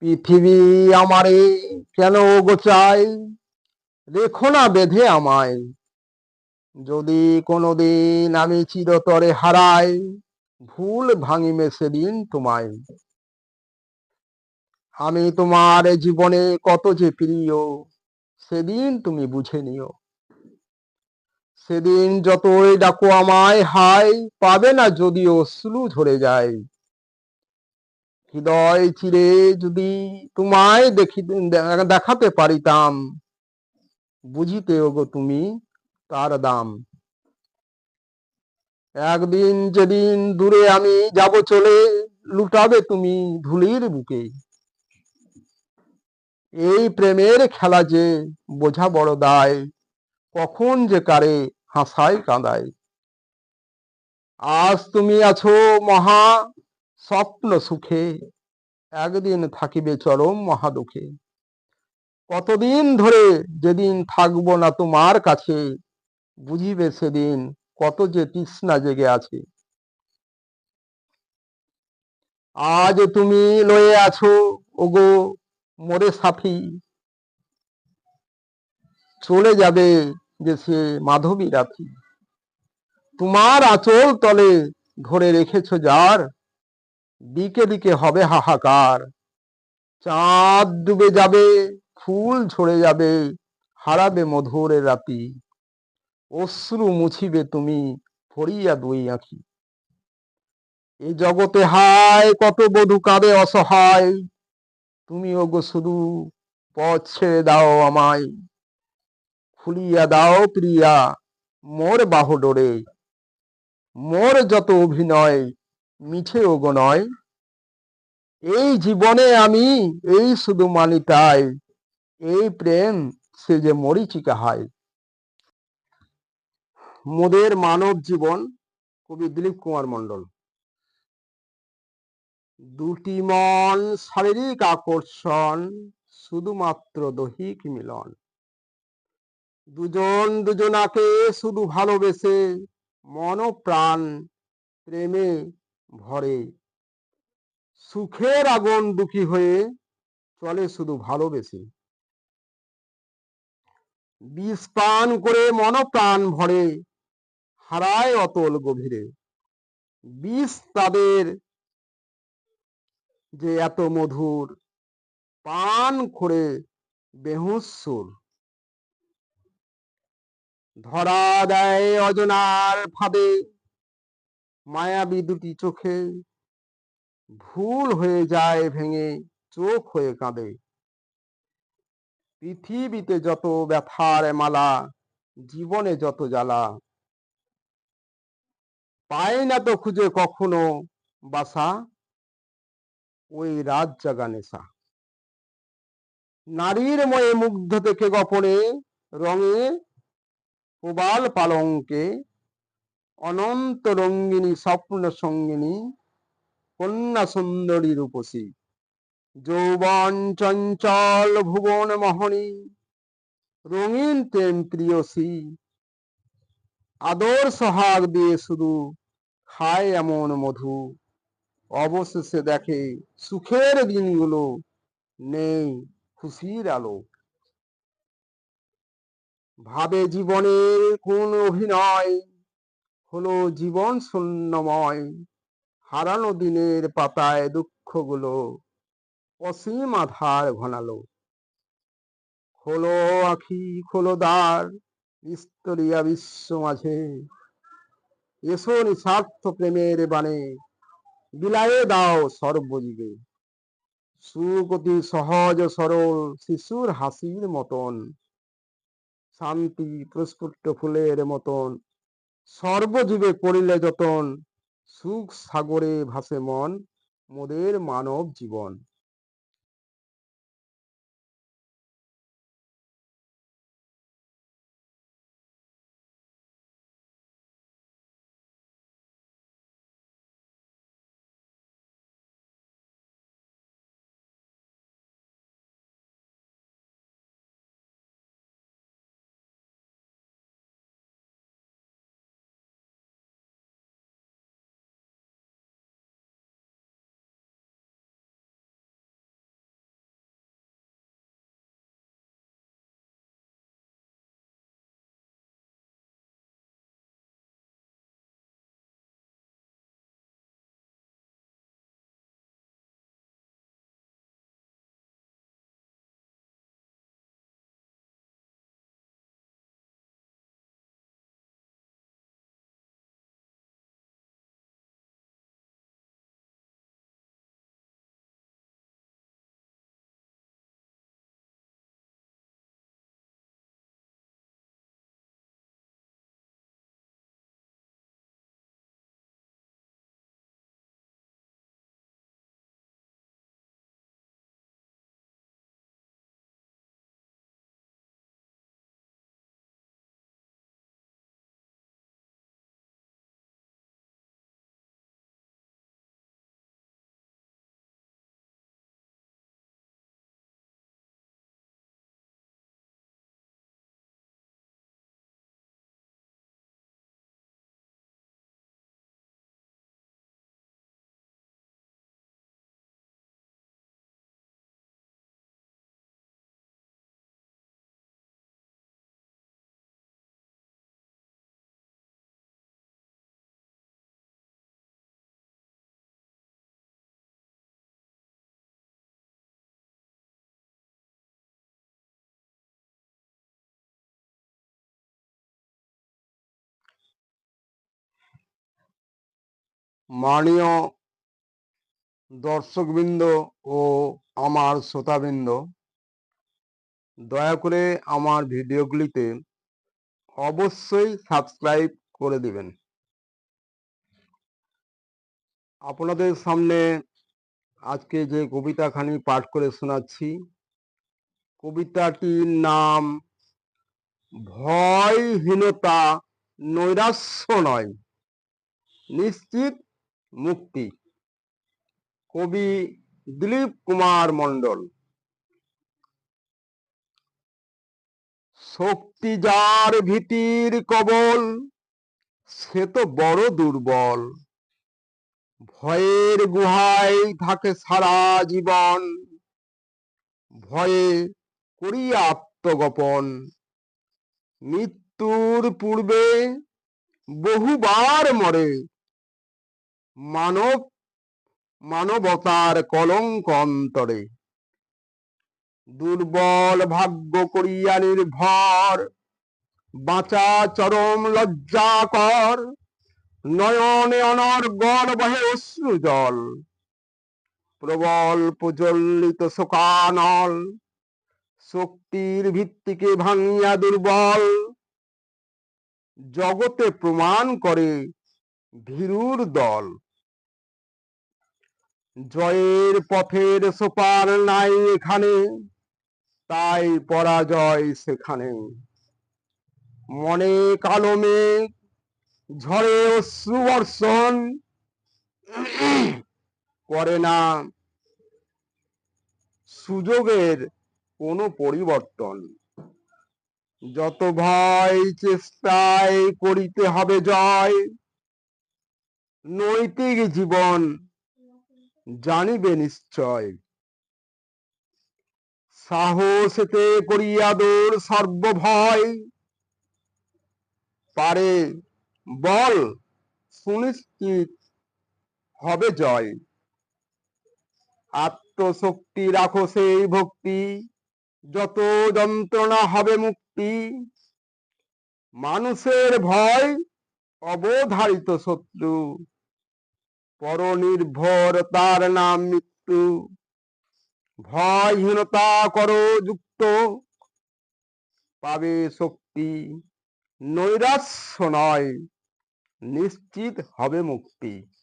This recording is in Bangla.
পৃথিবী আমারে কেন গোচাই রেখো না বেঁধে আমায়। যদি কোনোদিন আমি চিরতরে হারাই, ভুল ভাঙিমে সেদিন তোমায়। আমি তোমার জীবনে কত যে প্রিয়, সেদিন তুমি বুঝে নিও। সেদিন যতই ডাকো আমায় হাই পাবে না যদিও স্লু ঝরে যায়। হৃদয় চিরে যদি তোমায় দেখি, দেখাতে পারিতাম, বুঝিতে ওগো তুমি তার দাম। একদিন যেদিন দূরে আমি যাব চলে, লুটাবে তুমি ধুলির বুকে। এই প্রেমের খেলা যে বোঝা বড় দায়, কখন যে কারে হাসায় কাঁদায়। আজ তুমি আছো মহা স্বপ্ন সুখে, একদিন থাকিবে চরম মহাদুখে। কতদিন ধরে যেদিন থাকব না তোমার কাছে, বুঝিবে সেদিন কত যে তৃষ্ণা জেগে আছে। আজ তুমি লয়ে আছো, ওগো মোরে সাফি চলে যাবে যে সে মাধবী রাথি তোমার আঁচল তলে ধরে রেখেছ যার দিকে দিকে হবে হাহাকার। চাঁদ ডুবে যাবে, ফুল ঝরে যাবে, হারাবে মধুরের রাতি। অশ্রু মুছিবে তুমি ফরিয়া দুই আঁখি। এ জগতে হায়, কত বধু কাঁদে অসহায়। তুমি ওগো শুধু পথ ছেড়ে দাও আমায়। খুলিয়া দাও প্রিয়া, মোর বাহু ডোরে মোর যত অভিনয় মিঠে ওগো নয়। এই জীবনে আমি, এই শুধু মানি তাই, এই প্রেম সে যে মরিচিকা হয়। মোদের মানব জীবন কবি দিলীপ কুমার মন্ডল দুটি মন, শারীরিক আকর্ষণ, শুধুমাত্র দৈহিক মিলন। দুজন দুজনাকে শুধু ভালোবেসে মন প্রাণ প্রেমে ভরে সুখের আগুন দুঃখী হয়ে চলে শুধু ভালোবেসে। বিষ পান করে মনপ্রাণ ভরে, হারায় অতল গভীরে। বিষ তাদের যে এত মধুর পান করে বেহুসুর ধরা দেয় অজনার ফাঁদে মায়াবী দুটি চোখে। ভুল হয়ে যায় ভেঙে, চোখ হয়ে কাঁদে। পৃথিবীতে যত ব্যথার মালা, জীবনে যত জ্বালা। পায় না তো খুঁজে কখনো বাসা, ওই রাত জাগা নেশা। নারীর ময়ে মুগ্ধ থেকে গোপনে রঙে প্রবাল পালঙ্কে অনন্ত রঙ্গিনী স্বপ্ন সঙ্গিনী কন্যা সুন্দরী রূপসী। যৌবন চঞ্চল ভুবন মোহনী রঙিন প্রেম প্রিয়সী। আদর সোহাগ দিয়ে শুধু খায় এমন মধু। অবশেষে দেখে সুখের দিনগুলো নেই খুশির আলো। ভাবে জীবনের কোন অভিনয় হলো জীবন শূন্যময়। হারানো দিনের পাতায় দুঃখগুলো অসীম আধার ঘনালো। খোলো আখি, খোলো দ্বার স্তরিয়া বিশ্ব মাঝে। এসো নিঃস্বার্থ প্রেমের বাণে, বিলায়ে দাও সর্বজীবে। সুখ অতি সহজ সরল শিশুর হাসির মতন, শান্তি প্রস্ফুট ফুলের মতন। সর্বজীবে করিলে যতন সুখ সাগরে ভাসে মন মোদের মানব জীবন। মাননীয় দর্শকবৃন্দ ও আমার শ্রোতাবৃন্দ, দয়া করে আমার ভিডিওগুলিতে অবশ্যই সাবস্ক্রাইব করে দিবেন। আপনাদের সামনে আজকে যে কবিতাখানি পাঠ করে শোনাচ্ছি, কবিতাটির নাম ভয়হীনতা নৈরাশ্য নয়, নিশ্চিত মুক্তি। কবি দিলীপ কুমার মণ্ডল। শক্তি যার ভীতির কবল, সে তো বড় দুর্বল। ভয়ের গুহায় থাকে সারা জীবন। ভয়ে করি আত্মগোপন। মৃত্যুর পূর্বে বহুবার মরে মানব, মানবতার কলঙ্ক অন্তরে। দুর্বল ভাগ্য করিয়া নির্ভর, বাঁচা চরম লজ্জাকর, নয়নে অনর্গল বহে অশ্রু জল। প্রবল প্রজ্বলিত শোকানল, শক্তির ভিত্তিকে ভাঙিয়া দুর্বল। জগতে প্রমাণ করে ভীরুর দল। জয়ের পথের সোপান নাই এখানে, তাই পরাজয় সেখানে। মনে কালো মেঘ, ঝড়ে অশ্রু বর্ষণ, করে না সুযোগের কোনো পরিবর্তন। যত ভয় চেষ্টায় করিতে হবে জয়, নৈতিক জীবন জানিবে নিশ্চয়। সাহসেতে করিয়া দূর সর্বভয়। পারে, বল, সুনিশ্চিত হবে জয়। আত্মশক্তি রাখো সেই ভক্তি, যত যন্ত্রণা হবে মুক্তি। মানুষের ভয় অবধারিত শত্রু। পরনির্ভর তার নাম মৃত্যু। ভয়হীনতা করো যুক্ত। পাবে শক্তি। নৈরাশ্য নয় নিশ্চিত হবে মুক্তি।